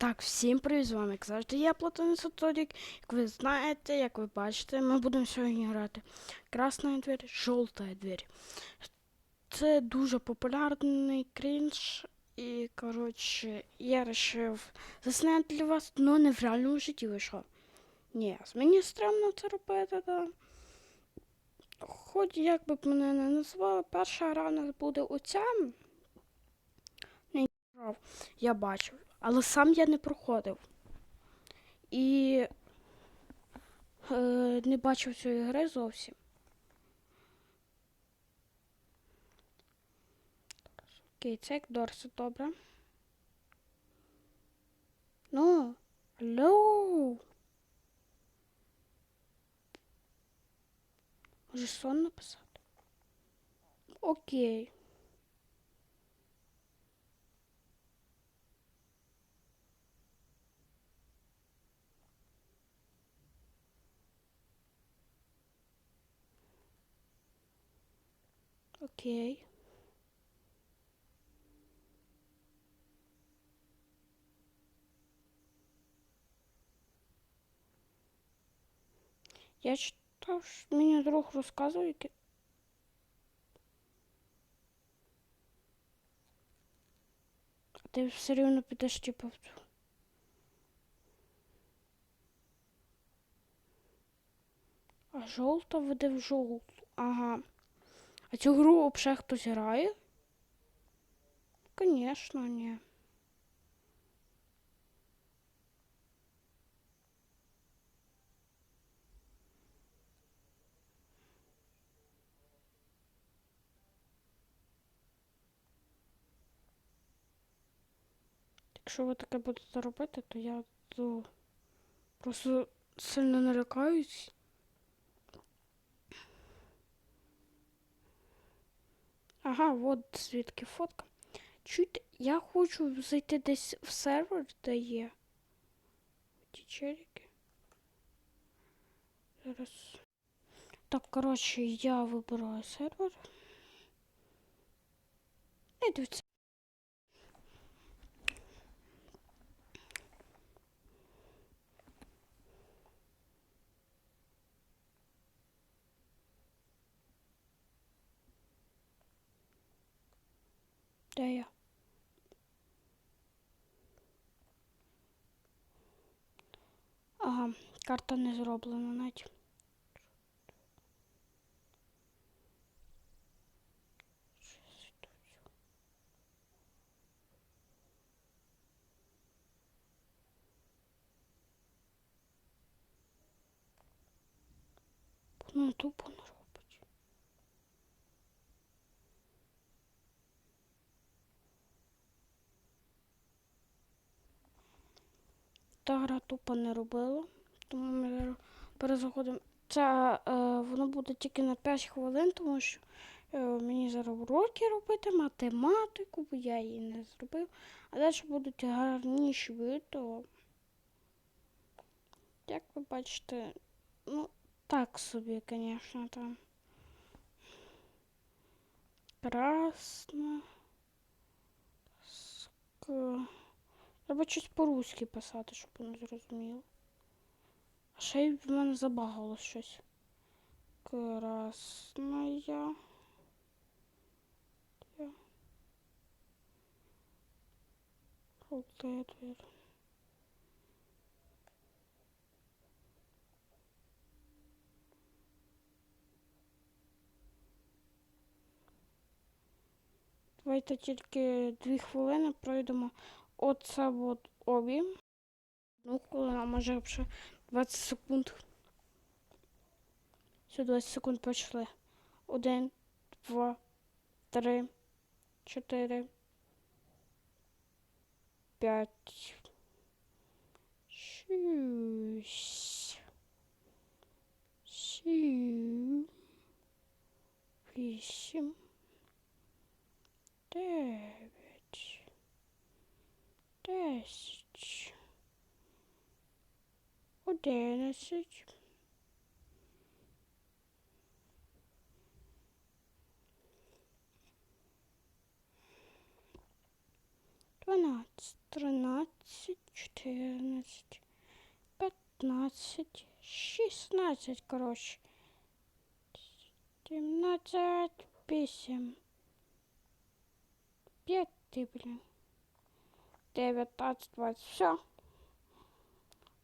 Так, всім привіт, з вами, як завжди, я Платон Сатодік. Як ви знаєте, як ви бачите, ми будемо сьогодні грати Красна двері, жовта двері. Це дуже популярний крінж. І, коротше, я вирішив засняти для вас, але не в реальному житті вийшло. Ні, мені стрімно це робити, да. Хоч як би мене не назвали, перша гра у нас буде оця. Я бачив. Але сам я не проходив. І е, не бачив цієї гри зовсім. Окей, це як Дорси, добре. Ну, алло. Може сон написати? Окей. Окей. Я читав, що мені друг розказував, яке... А ти все рівно підеш типу в цю. А жовта веде в жовту. Ага. А цю гру взагалі хтось грає? Конечно, ні. Якщо ви таке будете робити, то я то просто сильно налякаюсь. Ага, от звідки фотка. Чуть я хочу зайти десь в сервер, де є. Ті черіки. Зараз. Так, коротше, я вибираю сервер. І дивіться. Де я? Ага, карта не зроблена навіть. Ну, тупо Та гра тупо не робила, тому ми перезаходимо. Це е, воно буде тільки на 5 хвилин, тому що е, мені зараз уроки робити, математику, бо я її не зробив. А далі будуть гарніші відео. Як ви бачите, ну, так собі, звісно, там. Красно. Ск... Треба щось по-русски писати, щоб воно зрозуміло. А ще й в мене забагало щось. Красная. Желтая. Давайте тільки дві хвилини пройдемо оце от обі. Ну, хвилину, а може вже 20 секунд. Все, 20 секунд пішли. Один, два, три, чотири, п'ять, шість, сім, вісім, одиннадцять. Дванадцять, тринадцять, чотирнадцять, п'ятнадцять, шістнадцять, коротше. Сімнадцять, вісім. П'ять, ти, блін. Дев'ятнадцять, двадцять. Все.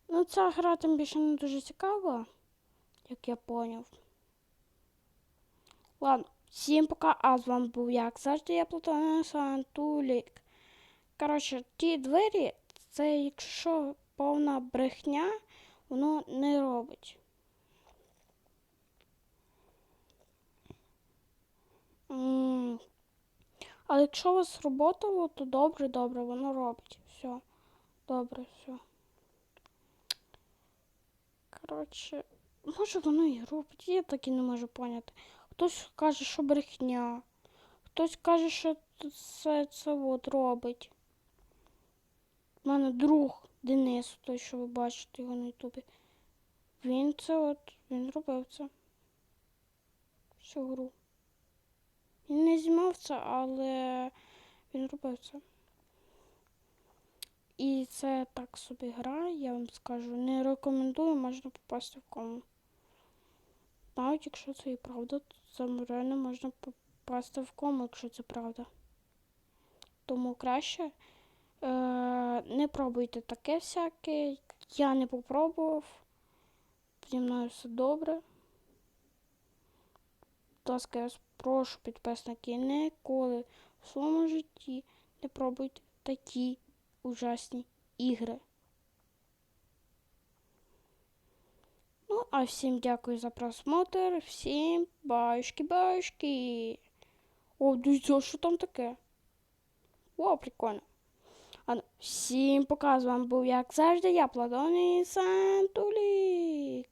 Ну, ця гра тим більше не дуже цікава, як я поняв. Ладно, всім пока, а з вами був як завжди, я Платон Сантулік. Коротше, ті двері, це якщо повна брехня, воно не робить. Але якщо у вас сработало, то добре, добре, воно робить. Все. Добре, все. Коротше, може воно і робить, я так і не можу поняти. Хтось каже, що брехня, хтось каже, що все це от робить. У мене друг Денис, той, що ви бачите його на Ютубі. Він це от, він робив це. Всю гру. Він не знімав це, але він робив це. І це так собі гра, я вам скажу. Не рекомендую, можна попасти в кому. Навіть якщо це і правда, то це реально можна попасти в кому, якщо це правда. Тому краще е, не пробуйте таке всяке. Я не попробував. Зі мною все добре. Будь ласка, я прошу, підписники, ніколи в своєму житті не пробуйте такі ужасні ігри. Ну, а всім дякую за просмотр. Всім баюшки-баюшки. О, дивіться, що там таке? О, прикольно. А, всім показую, вам був, як завжди, я Платон і Сантулі.